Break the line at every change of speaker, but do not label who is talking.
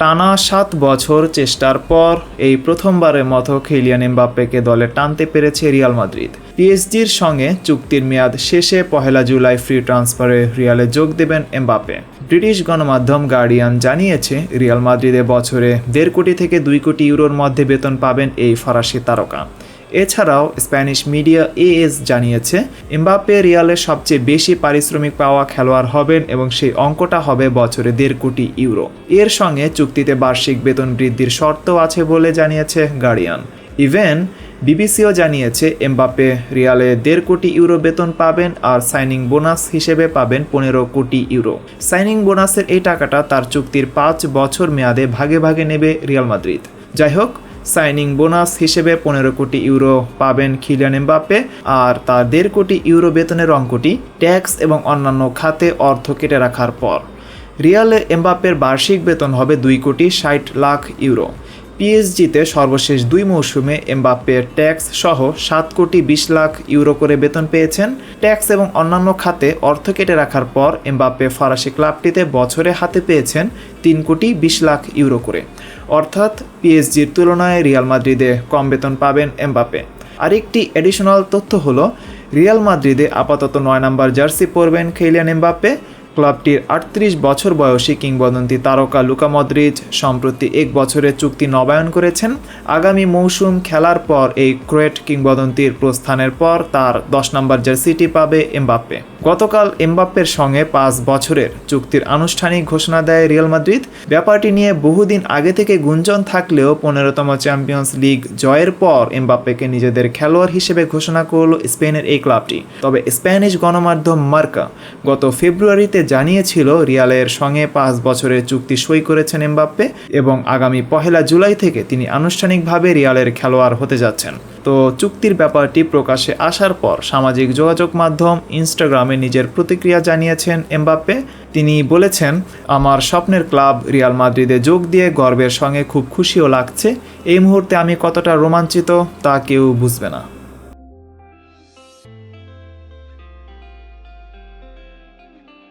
টানা সাত বছর চেষ্টার পর এই প্রথমবারের মতো খেলিয়ান এমবাপ্পেকে দলে টানতে পেরেছে রিয়াল মাদ্রিদ। পিএসজির সঙ্গে চুক্তির মেয়াদ শেষে পহেলা জুলাই ফ্রি ট্রান্সফারে রিয়ালে যোগ দেবেন এমবাপ্পে। ব্রিটিশ গণমাধ্যম গার্ডিয়ান জানিয়েছে, রিয়াল মাদ্রিদে বছরে দেড় কোটি থেকে দুই কোটি ইউরোর মধ্যে বেতন পাবেন এই ফরাসি তারকা। এছাড়াও স্প্যানিশ মিডিয়া এএস জানিয়েছে, এমবাপ্পে রিয়ালের সবচেয়ে বেশি পারিশ্রমিক পাওয়া খেলোয়াড় হবেন এবং সেই অঙ্কটা হবে বছরে দেড় কোটি ইউরো। এর সঙ্গে চুক্তিতে বার্ষিক বেতন বৃদ্ধির শর্ত আছে বলে জানিয়েছে গার্ডিয়ান। ইভেন, বিবিসিও জানিয়েছে এমবাপ্পে রিয়ালে দেড় কোটি ইউরো বেতন পাবেন আর সাইনিং বোনাস হিসেবে পাবেন পনেরো কোটি ইউরো। সাইনিং বোনাসের এই টাকাটা তার চুক্তির পাঁচ বছর মেয়াদে ভাগে ভাগে নেবে রিয়াল মাদ্রিদ। যাই হোক সাইনিং বোনাস হিসেবে পনেরো কোটি ইউরো পাবেন খিলিয়ান এমবাপ্পে, আর তার দেড় কোটি ইউরো বেতনের অঙ্কটি ট্যাক্স এবং অন্যান্য খাতে অর্থ কেটে রাখার পর। রিয়ালে এমবাপ্পের বার্ষিক বেতন হবে দুই কোটি ষাট লাখ ইউরো। পিএসজিতে সর্বশেষ দুই মৌসুমে এমবাপ্পের ট্যাক্স সহ সাত কোটি বিশ লাখ ইউরো করে বেতন পেয়েছেন। ট্যাক্স এবং অন্যান্য খাতে অর্থ কেটে রাখার পর এমবাপ্পে ফরাসি ক্লাবটিতে বছরে হাতে পেয়েছেন তিন কোটি বিশ লাখ ইউরো করে। অর্থাৎ পিএসজির তুলনায় রিয়াল মাদ্রিদে কম বেতন পাবেন এমবাপ্পে। আরেকটি এডিশনাল তথ্য হলো, রিয়াল মাদ্রিদে আপাতত নয় নম্বর জার্সি পরবেন খেলিয়ান এমবাপ্পে। ক্লাবটির আটত্রিশ বছর বয়সী কিংবদন্তি তারকা লুকা মদ্রিজ সম্প্রতি এক বছরের চুক্তি নবায়ন করেছেন। আগামী মৌসুম খেলার পর এই ক্রোয়েট কিংবদন্তির প্রস্থানের পর তার দশ নম্বর জার্সিটি পাবে এমবাপ্পে। গতকাল এমবাপ্পের সঙ্গে পাঁচ বছরের চুক্তির আনুষ্ঠানিক ঘোষণা দেয় রিয়াল মাদ্রিদ। ব্যাপারটি নিয়ে বহুদিন আগে থেকে গুঞ্জন থাকলেও পনেরোতম চ্যাম্পিয়ন্স লিগ জয়ের পর এমবাপ্পেকে নিজেদের খেলোয়াড় হিসেবে ঘোষণা করল স্পেনের এই ক্লাবটি। তবে স্প্যানিশ গণমাধ্যম মার্কা গত ফেব্রুয়ারিতে জানিয়েছিল, রিয়ালের সঙ্গে পাঁচ বছরের চুক্তি সই করেছেন এমবাপ্পে এবং আগামী পহেলা জুলাই থেকে তিনি আনুষ্ঠানিকভাবে রিয়ালের খেলোয়াড় হতে যাচ্ছেন। তো চুক্তির ব্যাপারটি প্রকাশে আসার পর সামাজিক যোগাযোগ মাধ্যম ইনস্টাগ্রামে নিজের প্রতিক্রিয়া জানিয়েছেন এমবাপ্পে। তিনি বলেছেন, আমার স্বপ্নের ক্লাব রিয়াল মাদ্রিদে যোগ দিয়ে গর্বের সঙ্গে খুব খুশিও লাগছে। এই মুহূর্তে আমি কতটা রোমাঞ্চিত তা কেউ বুঝবে না।